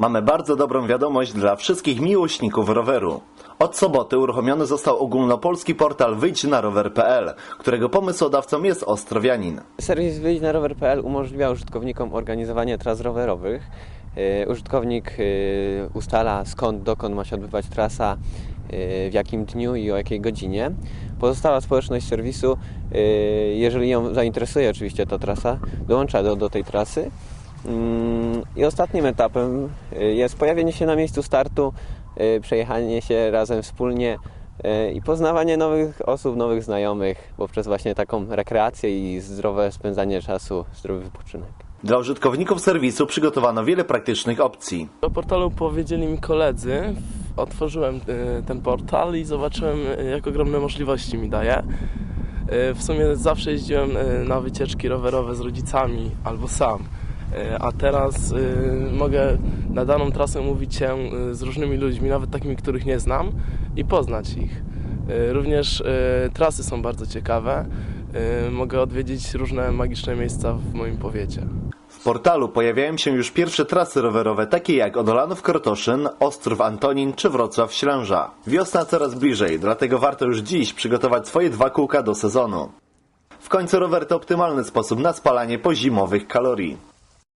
Mamy bardzo dobrą wiadomość dla wszystkich miłośników roweru. Od soboty uruchomiony został ogólnopolski portal wyjdźnarower.pl, którego pomysłodawcą jest Ostrowianin. Serwis wyjdź na rower.pl umożliwia użytkownikom organizowanie tras rowerowych. Yy, Użytkownik yy, ustala skąd, dokąd ma się odbywać trasa, yy, w jakim dniu i o jakiej godzinie. Pozostała społeczność serwisu, jeżeli ją zainteresuje oczywiście ta trasa, dołącza do, do tej trasy. Mm, I ostatnim etapem yy, jest pojawienie się na miejscu startu, yy, przejechanie się razem wspólnie yy, i poznawanie nowych osób, nowych znajomych poprzez właśnie taką rekreację i zdrowe spędzanie czasu, zdrowy wypoczynek. Dla użytkowników serwisu przygotowano wiele praktycznych opcji. O portalu powiedzieli mi koledzy. Otworzyłem y, ten portal i zobaczyłem, y, jak ogromne możliwości mi daje. Y, W sumie zawsze jeździłem y, na wycieczki rowerowe z rodzicami albo sam. Y, A teraz y, mogę na daną trasę mówić się y, z różnymi ludźmi, nawet takimi, których nie znam, i poznać ich. Y, Również y, trasy są bardzo ciekawe. Mogę odwiedzić różne magiczne miejsca w moim powiecie. W portalu pojawiają się już pierwsze trasy rowerowe, takie jak Odolanów Krotoszyn, Ostrów Antonin czy Wrocław Ślęża. Wiosna coraz bliżej, dlatego warto już dziś przygotować swoje dwa kółka do sezonu. W końcu rower to optymalny sposób na spalanie pozimowych kalorii.